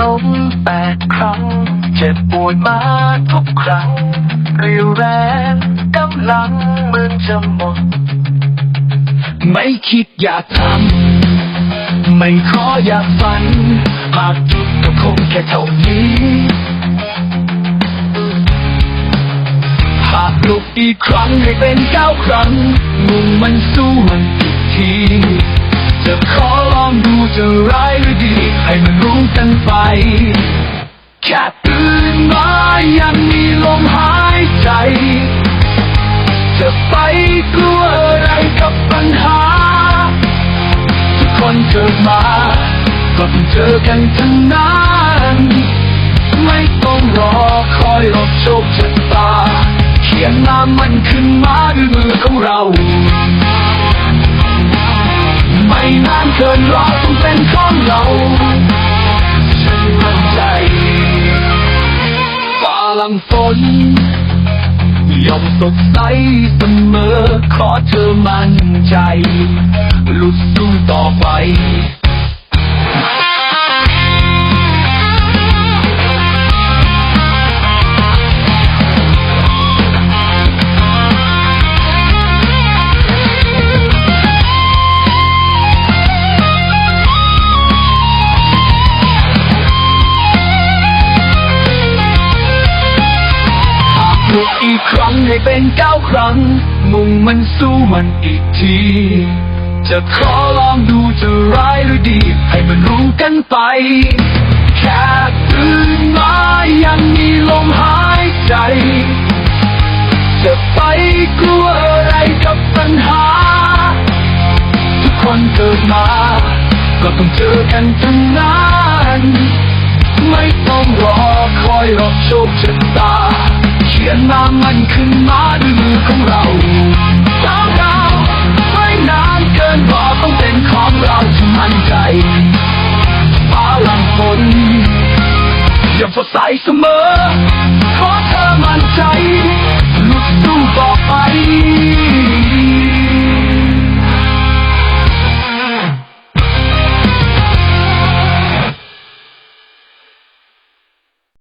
ล้มแปดครั้ง เจ็บปวดมาทุกครั้งเรียวแรงกำลังเหมือนจะหมด ไม่คิดอยากทำ ไม่ขออยากฝัน หากจุดก็คงแค่เท่านี้ หากลุกอีกครั้งให้เป็นเก้าครั้ง มุ่งมันสู้มันอีกที จะขอลองดูจะรั จอกันทั้งนั้นไม่ต้องรอคอยรบโชคชะตา เขียนน้ำมันขึ้นมาด้วยมือของเรา ไม่นานเกินรอต้องเป็นของเราฉันมั่นใจฟ้าลังฝนย่อมสดใสเสมอ ขอเธอมั่นใจ ลุดสู้ต่อไป ปลุกอีกครั้งให้เป็นเก้าครั้ง มุ่งมันสู้มันอีกที จะขอลองดูจะร้ายหรือดี ให้มันรู้กันไป แค่ตื่นมายังมีลมหายใจ จะไปกลัวอะไรกับปัญหา ทุกคนเกิดมา ก็ต้องเจอกันทั้งนั้น ไม่ต้องรอคอยรอโชคชะตา ยนมามันขึ้นมาด้วยมือของเราดาวดาวไม่นานเกินรอต้องเป็นของเราฉันมั่นใจฟ้าหลังฝนยังสดใสเสมอ